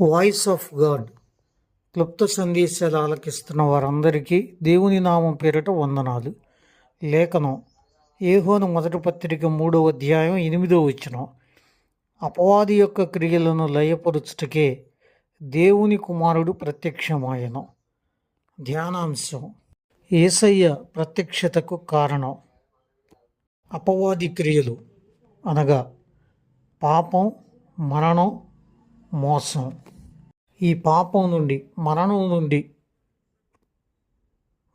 Voice of God. క్లుప్త సందేశాలు ఆలకిస్తున్న వారందరికీ దేవుని నామం పేరిట వందనాలు. లేఖనం ఏహోను మొదటి పత్రిక మూడవ అధ్యాయం ఎనిమిదో వచ్చిన అపవాది యొక్క క్రియలను లయపరుచుటకే దేవుని కుమారుడు ప్రత్యక్షమాయను. ధ్యానాంశం ఏసయ్య ప్రత్యక్షతకు కారణం. అపవాది క్రియలు అనగా పాపం మరణం మోసం. ఈ పాపం నుండి మరణం నుండి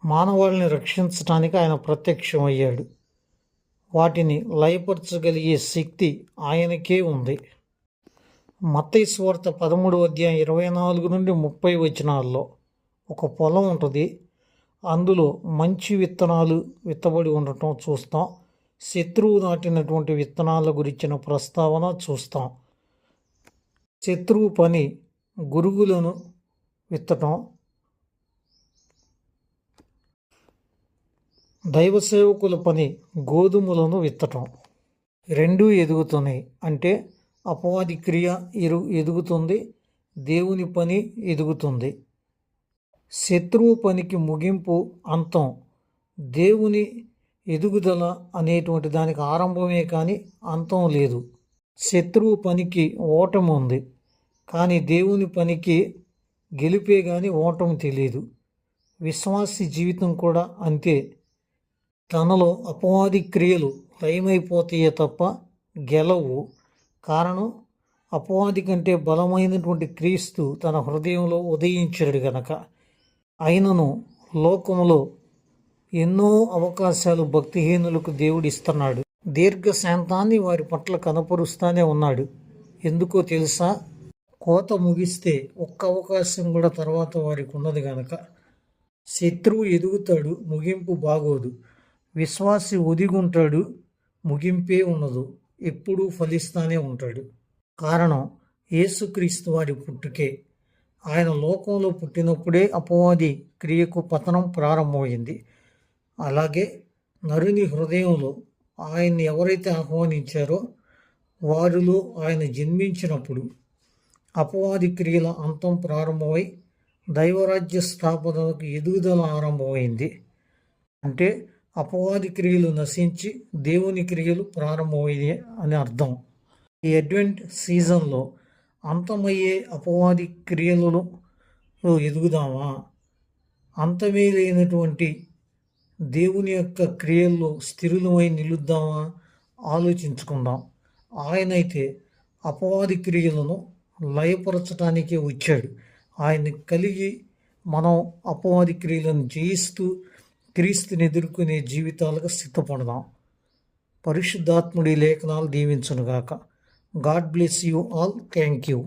మానవాళిని రక్షించడానికి ఆయన ప్రత్యక్షమయ్యాడు. వాటిని లయపరచగలిగే శక్తి ఆయనకే ఉంది. మత్తయి పదమూడు అధ్యాయం ఇరవై నాలుగు నుండి ముప్పై వచనాల్లో ఒక పొలం ఉంటుంది. అందులో మంచి విత్తనాలు విత్తబడి ఉండటం చూస్తాం. శత్రువు నాటినటువంటి విత్తనాల గురించిన ప్రస్తావన చూస్తాం. శత్రువు పని గురుగులను విత్తటం. దైవ సేవకుల పని గోధుమలను విత్తటం. రెండూ ఎదుగుతున్నాయి. అంటే అపవాది క్రియ ఎరు ఎదుగుతుంది దేవుని పని ఎదుగుతుంది. శత్రువు పనికి ముగింపు అంతం. దేవుని ఎదుగుదల అనేటువంటి దానికి ఆరంభమే కానీ అంతం లేదు. శత్రువు పనికి ఓటమి ఉంది కానీ దేవుని పనికి గెలిపే కానీ ఓటం తెలియదు విశ్వాసి జీవితం కూడా అంతే. తనలో అపవాది క్రియలు లయమైపోతాయే తప్ప గెలవు. కారణం అపవాది కంటే బలమైనటువంటి క్రీస్తు తన హృదయంలో ఉదయించాడు గనక. అయినను లోకంలో ఎన్నో అవకాశాలు భక్తిహీనులకు దేవుడు ఇస్తున్నాడు దీర్ఘశాంతాన్ని వారి పట్ల కనపరుస్తూనే ఉన్నాడు. ఎందుకో తెలుసా? కోత ముగిస్తే ఒక్క అవకాశం కూడా తర్వాత వారికి ఉన్నది కనుక శత్రువు ఎదుగుతాడు ముగింపు బాగోదు. విశ్వాసి ఒదిగుంటాడు ముగింపే ఉండదు. ఎప్పుడూ ఫలిస్తానే ఉంటాడు. కారణం యేసుక్రీస్తు వారి పుట్టుకే. ఆయన లోకంలో పుట్టినప్పుడే అపవాది క్రియకు పతనం ప్రారంభమైంది. అలాగే నరుని హృదయంలో ఆయన్ని ఎవరైతే ఆహ్వానించారో వారిలో ఆయన జన్మించినప్పుడు అపవాది క్రియల అంతం ప్రారంభమై దైవరాజ్య స్థాపనకు ఎదుగుదల ఆరంభమైంది. అంటే అపవాది క్రియలు నశించి దేవుని క్రియలు ప్రారంభమైంది అని అర్థం. ఈ అడ్వెంట్ సీజన్లో అంతమయ్యే అపవాది క్రియలలో ఎదుగుదామా అంతమే లేనటువంటి దేవుని యొక్క క్రియల్లో స్థిరులమై నిలుద్దామా? ఆలోచించుకుందాం. ఆయనైతే అపవాది క్రియలను లయపరచడానికే వచ్చాడు. ఆయన్ని కలిగి మనం అపవాది క్రియలను జయిస్తూ క్రీస్తుని ఎదుర్కొనే జీవితాలకు సిద్ధపడదాం. పరిశుద్ధాత్ముడి లేఖనాలు దీవించునుగాక. God bless you all. Thank you.